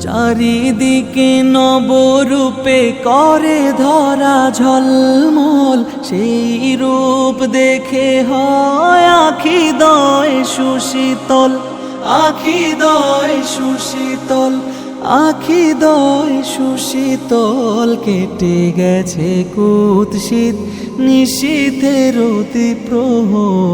চারিদিকে নবরূপে করে ধরা ঝলমল, সেই রূপ দেখে হয় আখি দয় সুশীতল, আখি দয় সুশীতল, আখি দয় সুশীতল কেটে গেছে কুৎসিত নিশীথের অতি প্রহরে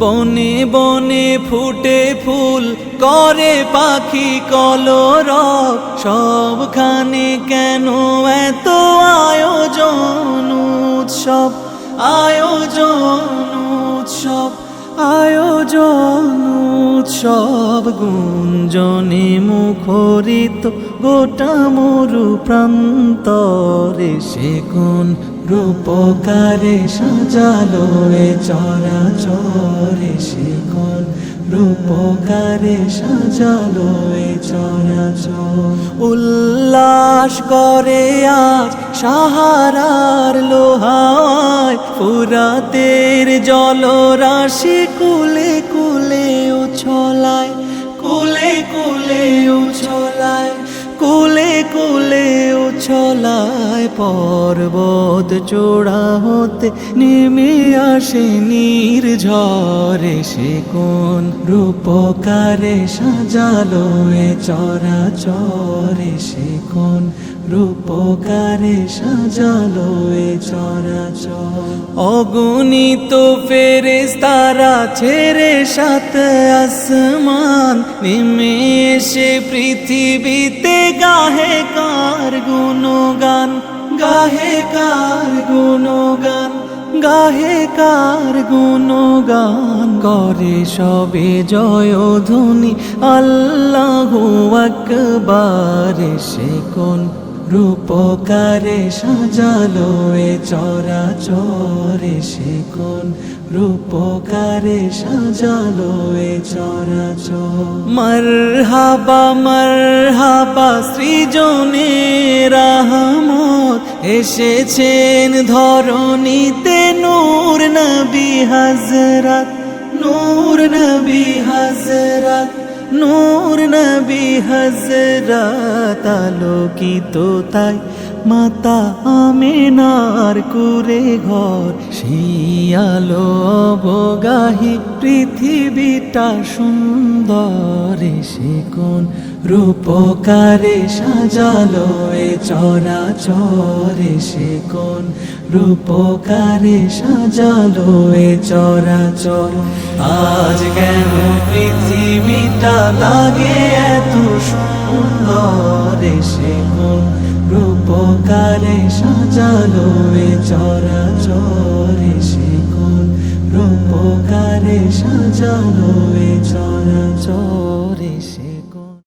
বনে বনে ফুটে ফুল, করে পাখি কলর সবখানে কেন এত আয়োজন উৎসব? আয়োজন উৎসব, আয়োজন উৎসব গুঞ্জনে মুখরিত গোটা মরু প্রান্তরে সে কোন রূপকারে সাজালো এ চরাচরে? সে কোন রূপকারে সাজালো এ চরাচর? উল্লাস করে আজ সাহারার লোহায়, ফুরাতের জলরাশি কুলে উছলায়, কুলে কুলে উছলায়, কুলে কুলে উছলায় পর্বত চূড়া হতে নেমে আসে নীর ঝরে সে কোন রূপকারে সাজালো এ চরা চরে সে কোন রূপকারে সাজালো এ চরাচর। অগণিত ফেরেস তারা ছেড়ে সাত আসমান নেমে এসে পৃথিবীতে গাহে কার গুণগান? গাহে কার গুণগান? গাহে কার গুণগান? করে সবে জয় ধ্বনি আল্লাহ আকবার সে কোন রূপকারে সাজালো এ চরা চরে সে কোন? রূপকারে সাজালো এ চরাচর। মরহাবা মরহাবা, সৃজনে রাহমত। এসেছেন ধরণীতে নূর নবী হজরত নূর নবী হজরত নূর নবী হজরত আলোকিত তাই মাতা আমেনার কুরে ঘর। শিয়ালো অবগাহী পৃথিবীটা সুন্দর সে কোন রূপকারে সাজালো এ চরাচরে সে কোন রূপকারে সাজালো এ চরাচর। আজ কেন পৃথিবীটা লাগে এত সুন্দর সে রূপকারে সাজালো এ চরাচরে সে কোন রূপকারে সাজালো এ চরাচর।